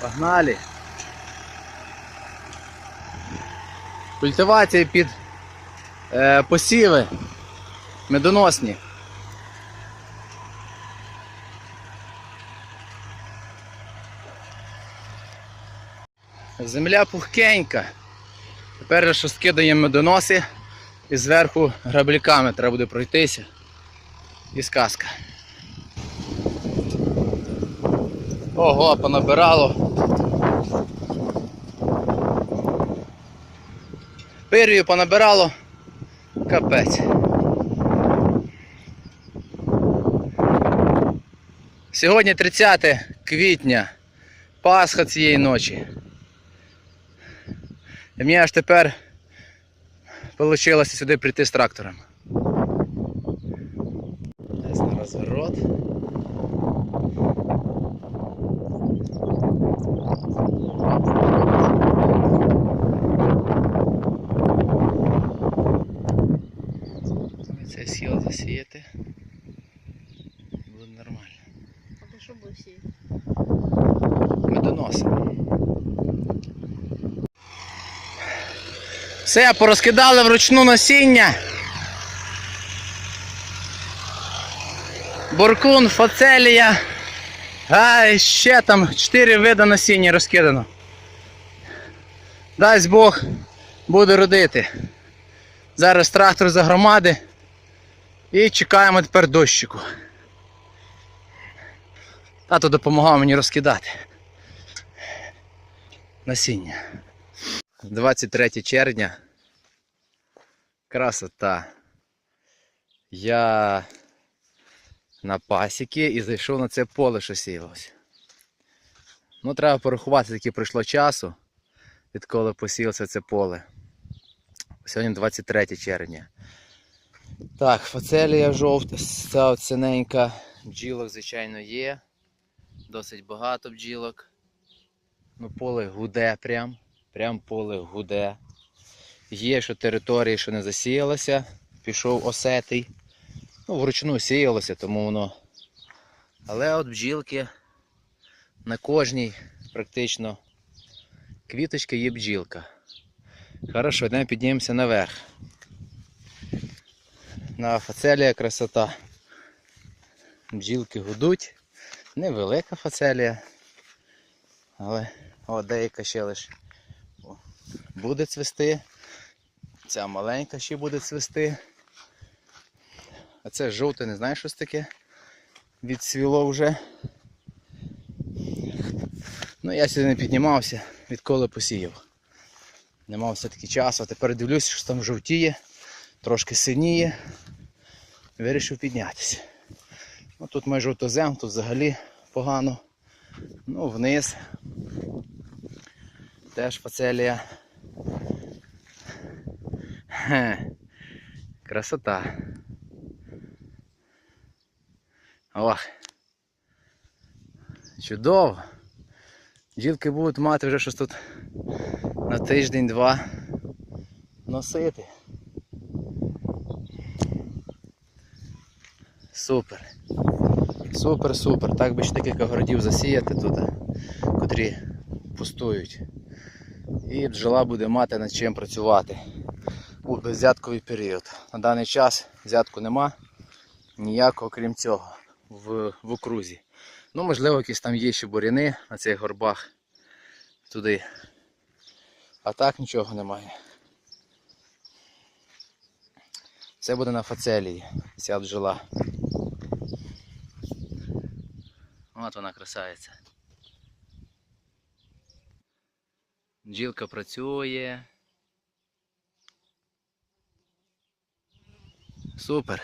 Погнали. Культивація під е, посіви медоносні. Земля пухкенька. Тепер що скидаємо медоноси і зверху грабляками треба буде пройтися. І сказка. Ого, понабирало. Пир'ю понабирало. Капець. Сьогодні 30 квітня. Пасха цієї ночі. І мені аж тепер вийшло сюди прийти з трактором. Десь на розворот. Це сіл засіяти. Буде нормально. А ти що був всі? Медоносимо. Все, порозкидали вручну насіння. Буркун, фацелія. А і ще там 4 види насіння розкидано. Дасть Бог буде родити. Зараз трактор загромади. І чекаємо тепер дощику. Тато допомагав мені розкидати насіння. 23 червня. Красота. Я на пасіки і зайшов на це поле, що сіялося. Ну, треба порахувати, скільки пройшло часу, відколи посіялося це поле. Сьогодні 23 червня. Так, фацелія жовта, ця от. Бджілок, звичайно, є. Досить багато бджілок. Ну, поле гуде прям. Прям поле гуде. Є що території, що не засіялося. Пішов осетий. Ну, вручну сіялося, тому воно. Але от бджілки на кожній практично квіточка є бджілка. Хорошо, йдемо піднімемося наверх. На фацелія красота. Бджілки гудуть. Невелика фацелія. Але о, деяка ще лиш буде цвісти. Ця маленька ще буде цвісти. А це жовте, не знаю, що це таке. Відцвіло вже. Ну я сюди не піднімався, відколи посіяв. Не мав все-таки часу, а тепер дивлюся, що там жовтіє, трошки синіє. Вирішив піднятися. Ну, тут майже жовтозем, тут взагалі погано. Ну, вниз. Теж фацелія. Хе. Красота. Ох. Чудово. Ділки будуть мати вже щось тут на тиждень-два носити. Супер. Супер, супер. Так би ще декілька городів засіяти тут, котрі пустують. І бджола буде мати над чим працювати у беззятковий період. На даний час взятку нема ніякого крім цього в, в окрузі. Ну, можливо, якісь там є ще буряни на цих горбах туди. А так нічого немає. Це буде на фацелії, ця бджола. От вона красавиця. Бджілка працює. Супер.